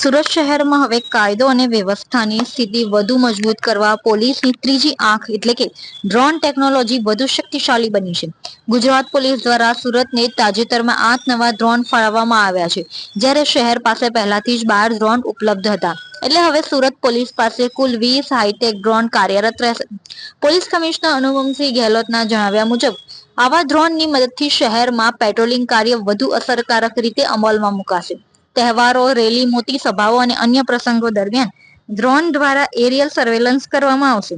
સુરત શહેરમાં હવે કાયદો અને વ્યવસ્થાની સ્થિતિ વધુ મજબૂત કરવા પોલીસની ત્રીજી આંખ એટલે કે ડ્રોન ટેકનોલોજી વધુ શક્તિશાળી બની છે. ગુજરાત પોલીસ દ્વારા સુરતને તાજેતરમાં આઠ નવા ડ્રોન ફાળવવામાં આવ્યા છે, જ્યારે શહેર પાસે પહેલાથી જ બાર ડ્રોન ઉપલબ્ધ હતા. એટલે હવે સુરત પોલીસ પાસે કુલ વીસ હાઈટેક ડ્રોન કાર્યરત રહેશે. પોલીસ કમિશનર અનુપમસિંહ ગેહલોતના જણાવ્યા મુજબ, આવા ડ્રોનની મદદથી શહેરમાં પેટ્રોલિંગ કાર્ય વધુ અસરકારક રીતે અમલમાં મુકાશે. તહેવારો, રેલી, મોટી સભાઓ અને અન્ય પ્રસંગો દરમિયાન ડ્રોન દ્વારા એરિયલ સર્વેલન્સ કરવામાં આવશે.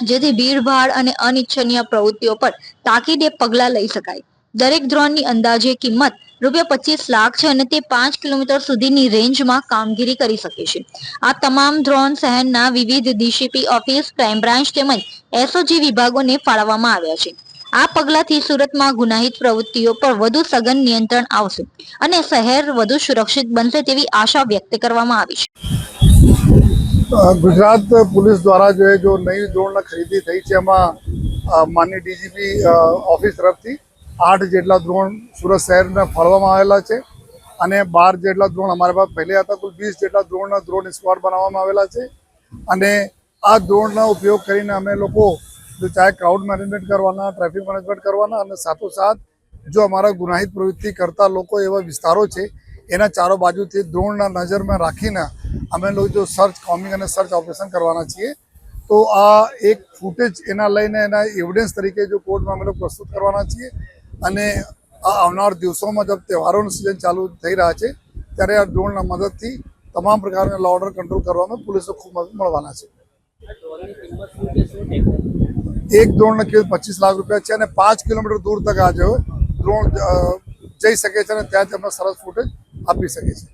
જેથી ભીડભાડ અને અનિચ્છનીય પ્રવૃત્તિઓ પર તાકીદે પગલાં લઈ શકાય. દરેક ડ્રોનની અંદાજે કિંમત રૂપિયા પચીસ લાખ છે અને તે પાંચ કિલોમીટર સુધીની રેન્જમાં કામગીરી કરી શકે છે. આ તમામ ડ્રોન શહેરના વિવિધ ડીસીપી ઓફિસ ક્રાઇમ બ્રાન્ચ તેમજ એસઓજી વિભાગોને ફાળવવામાં આવ્યા છે. આ પગલાંથી સુરતમાં ગુનાહિત પ્રવૃત્તિઓ પર વધુ સઘન નિયંત્રણ આવશે અને શહેર વધુ સુરક્ષિત બનશે તેવી આશા વ્યક્ત કરવામાં આવી છે. ગુજરાત પોલીસ દ્વારા જો જો નવી ધોરણ ખરીદી થઈ છે એમાં અ, ડીજીપી ઓફિસ તરફથી આઠ જેટલા ધોરણ સુરત શહેરને ફાળવામાં આવેલા છે અને બાર જેટલા ધોરણ અમારા પાસે પહેલે હતા કુલ વીસ જેટલા ધોરણના ધોરણ સ્ક્વોડ બનાવવામાં આવેલા છે. અને આ ડ્રોનનો ઉપયોગ કરીને અમે લોકો જો ચાહે ક્રાઉડ મેનેજમેન્ટ કરવાના ટ્રાફિક મેનેજમેન્ટ કરવાના અને સાથોસાથ જો અમારા ગુનાહિત પ્રવૃત્તિ કરતા લોકો એવા વિસ્તારો છે, એના ચારો બાજુથી દ્રોણના નજરમાં રાખીને અમે લોકો જો સર્ચ કોમિંગ અને સર્ચ ઓપરેશન કરવાના છીએ, તો આ એક ફૂટેજ એના લઈને એના એવિડન્સ તરીકે જો કોર્ટમાં અમે લોકો પ્રસ્તુત કરવાના છીએ અને આ આવનાર દિવસોમાં જબ તહેવારોનું સિઝન ચાલુ થઈ રહ્યા છે, ત્યારે આ ડ્રોનના મદદથી તમામ પ્રકારના લો ઓર્ડર કંટ્રોલ કરવામાં પોલીસો ખૂબ મદદ મળવાના છે. એક ડ્રોનના કિંમત પચીસ લાખ રૂપિયા છે અને પાંચ કિલોમીટર દૂર તક આ જો ડ્રોન જઈ શકે છે અને ત્યાં તમને સરસ ફૂટેજ આપી શકે છે.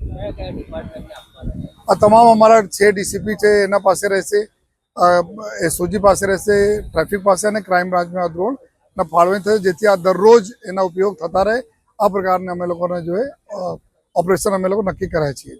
આ તમામ અમારા છે ડીસીપી છે, એના પાસે રહેશે એસઓજી પાસે રહેશે, ટ્રાફિક પાસે અને ક્રાઇમ બ્રાન્ચમાં આ ડ્રોન ના ફાળવણી થશે, જેથી આ દરરોજ એના ઉપયોગ થતા રહે. આ પ્રકારને અમે લોકોને જો ઓપરેશન અમે લોકો નક્કી કરાય છીએ.